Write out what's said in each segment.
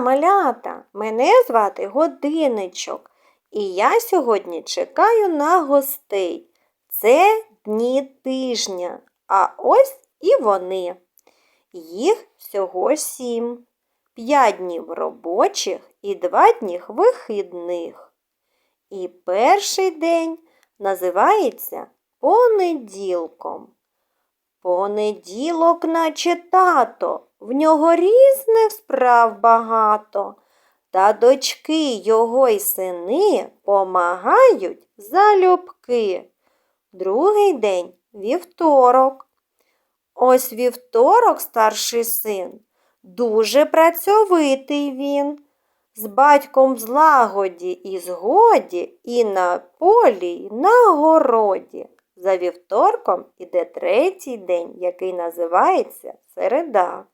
малята! Мене звати Годинничок, і я сьогодні чекаю на гостей. Це дні тижня, а ось і вони. Їх всього сім. П'ять днів робочих і два дні вихідних. І перший день називається понеділком. Понеділок, наче тато, в нього різних справ багато. Та дочки його й сини помагають залюбки. Другий день вівторок. Ось вівторок старший син, дуже працьовитий він. З батьком злагоді і згоді, і на полі, і на городі. За вівторком іде третій день, який називається середа.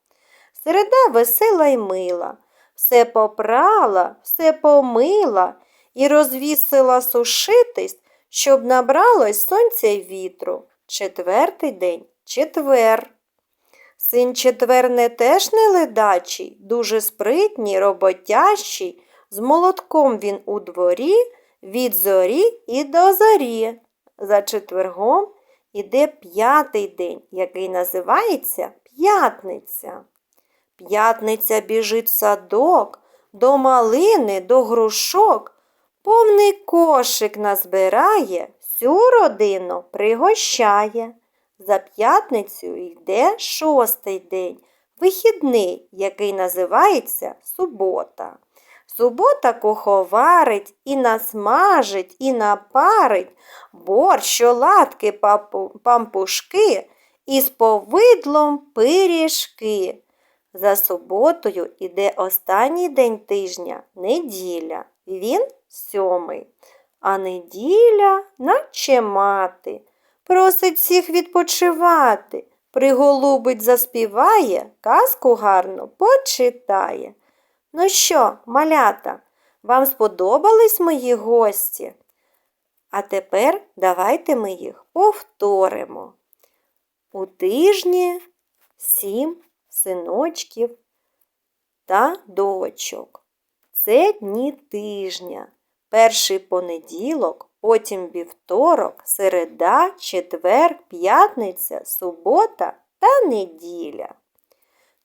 Середа весела й мила, все попрала, все помила і розвісила сушитись, щоб набралось сонця й вітру. Четвертий день четвер. Син четверне теж не ледачий, дуже спритній, роботящий, з молотком він у дворі від зорі і до зорі. За четвергом іде п'ятий день, який називається п'ятниця. П'ятниця біжить в садок, до малини, до грушок, повний кошик назбирає, всю родину пригощає. За п'ятницю йде шостий день, вихідний, який називається субота. Субота куховарить і насмажить, і напарить борщ, оладки, пампушки і з повидлом пиріжки. За суботою іде останній день тижня неділя. Він сьомий. А неділя, наче мати, просить всіх відпочивати. Приголубить, заспіває, казку гарно почитає. Ну що, малята, вам сподобались мої гості? А тепер давайте ми їх повторимо. У тижні сім синочків та дочок. Це дні тижня. Перший понеділок, потім вівторок, середа, четвер, п'ятниця, субота та неділя.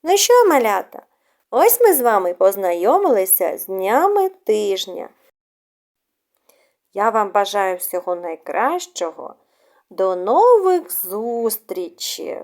Ну що, малята? Ось ми з вами познайомилися з днями тижня. Я вам бажаю всього найкращого. До нових зустрічей!